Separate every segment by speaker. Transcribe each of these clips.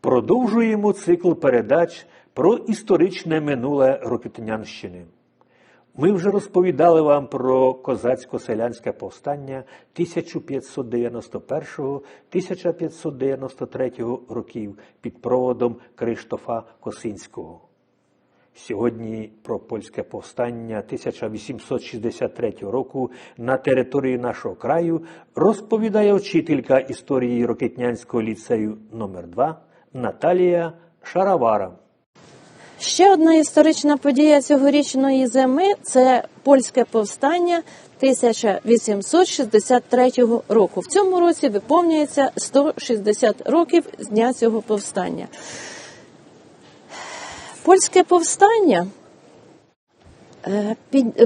Speaker 1: Продовжуємо цикл передач про історичне минуле Рокитнянщини. Ми вже розповідали вам про козацько-селянське повстання 1591-1593 років під проводом Криштофа Косинського. Сьогодні про польське повстання 1863 року на території нашого краю розповідає вчителька історії Рокитнянського ліцею номер 2 Наталія Шаравара.
Speaker 2: Ще одна історична подія цьогорічної зими це польське повстання 1863 року. В цьому році виповнюється 160 років з дня цього повстання. Польське повстання е,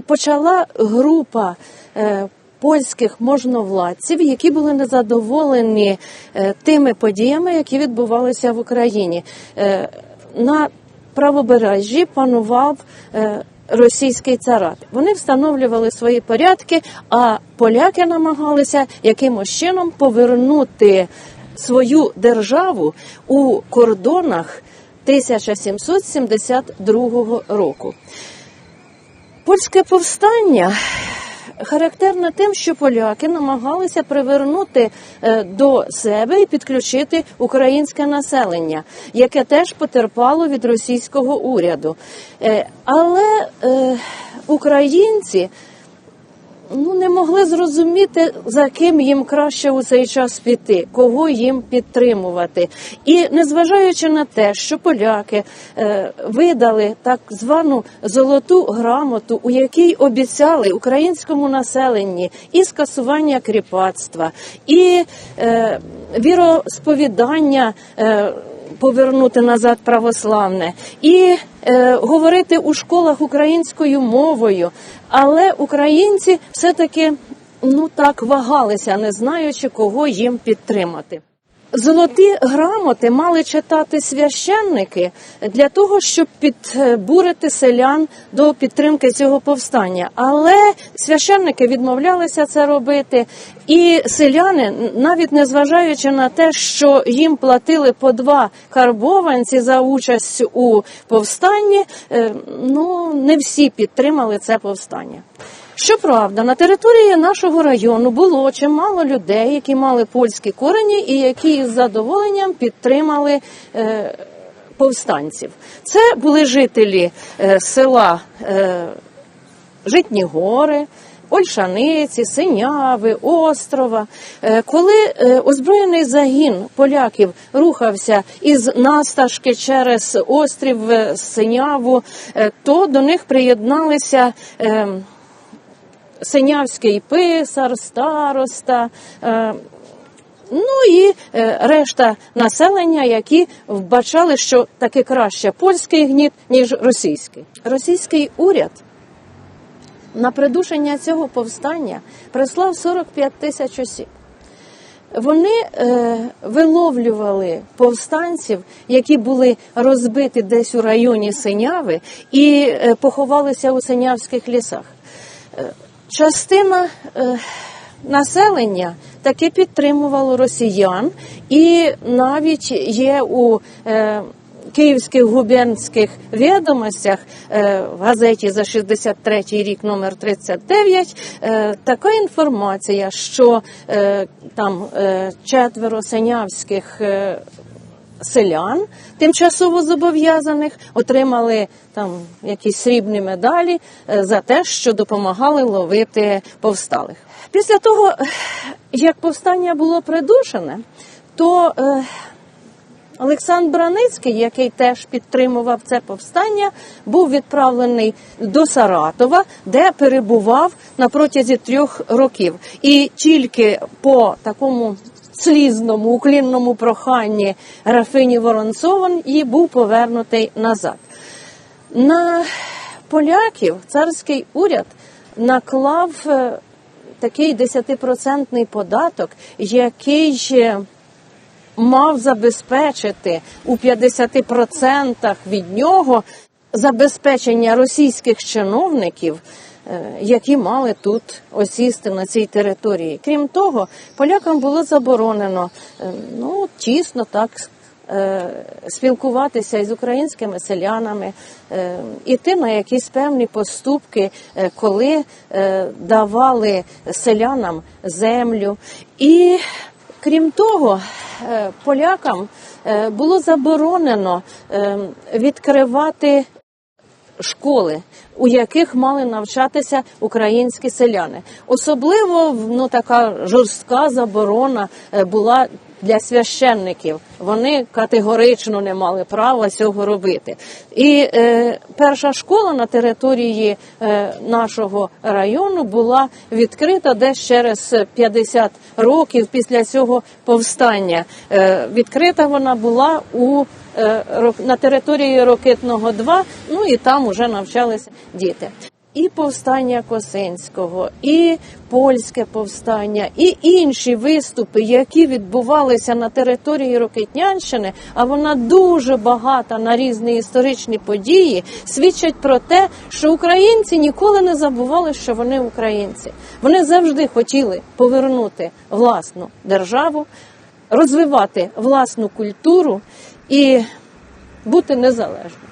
Speaker 2: почала група е, польських можновладців, які були незадоволені е, тими подіями, які відбувалися в Україні. Е, На правобережжі панував е, російський царат. Вони встановлювали свої порядки, а поляки намагалися якимось чином повернути свою державу у кордонах 1772 року. Польське повстання характерне тим, що поляки намагалися привернути е, до себе і підключити українське населення, яке теж потерпало від російського уряду. Е, Але е, українці ну не могли зрозуміти, за ким їм краще у цей час піти, кого їм підтримувати. І незважаючи на те, що поляки е, видали так звану золоту грамоту, у якій обіцяли українському населенні і скасування кріпацтва, і е, віросповідання. Е, Повернути назад православне і е, говорити у школах українською мовою, але українці все-таки ну так вагалися, не знаючи, кого їм підтримати. Золоті грамоти мали читати священники для того, щоб підбурити селян до підтримки цього повстання. Але священники відмовлялися це робити, і селяни, навіть незважаючи на те, що їм платили по два карбованці за участь у повстанні, е, ну не всі підтримали це повстання. Щоправда, на території нашого району було чимало людей, які мали польські корені і які з задоволенням підтримали е, повстанців. Це були жителі е, села е, Житні Гори. Ольшаниці, Синяви, Острова. Е, Коли е, озброєний загін поляків рухався із Насташки через острів е, Синяву, то до них приєдналися. Синявський писар, староста. е, Ну і е, решта населення, які вбачали, що таки краще польський гніт, ніж російський. Російський уряд на придушення цього повстання прислав 45 тисяч осіб. Вони е, виловлювали повстанців, які були розбиті десь у районі Синяви, і е, поховалися у синявських лісах. Частина е, населення таки підтримувало росіян, і навіть є у е, київських губернських відомостях е, в газеті за 63 рік номер 39 е, така інформація, що е, там четверо синявських селян, тимчасово зобов'язаних, отримали там якісь срібні медалі е, за те, що допомагали ловити повсталих. Після того, як повстання було придушене, то е, Олександр Браницький, який теж підтримував це повстання, був відправлений до Саратова, де перебував на протязі трьох років. І тільки по такому слізному уклінному проханні графині Воронцован і був повернутий назад. На поляків царський уряд наклав е, такий 10% податок, який е, мав забезпечити у 50% від нього забезпечення російських чиновників, які мали тут осісти на цій території. Крім того, полякам було заборонено е, ну тісно так е, спілкуватися із українськими селянами, е, іти на якісь певні поступки, е, коли е, давали селянам землю. І крім того, е, полякам е, було заборонено е, відкривати школи, у яких мали навчатися українські селяни. Особливо ну, така жорстка заборона е, була для священників. Вони категорично не мали права цього робити. І е, перша школа на території е, нашого району була відкрита десь через 50 років після цього повстання. Е, відкрита вона була у е, на території Рокитного 2, ну і там уже навчалися діти. І повстання Косинського, і польське повстання, і інші виступи, які відбувалися на території Рокитнянщини, а вона дуже багата на різні історичні події, свідчать про те, що українці ніколи не забували, що вони українці. Вони завжди хотіли повернути власну державу, розвивати власну культуру і бути незалежним.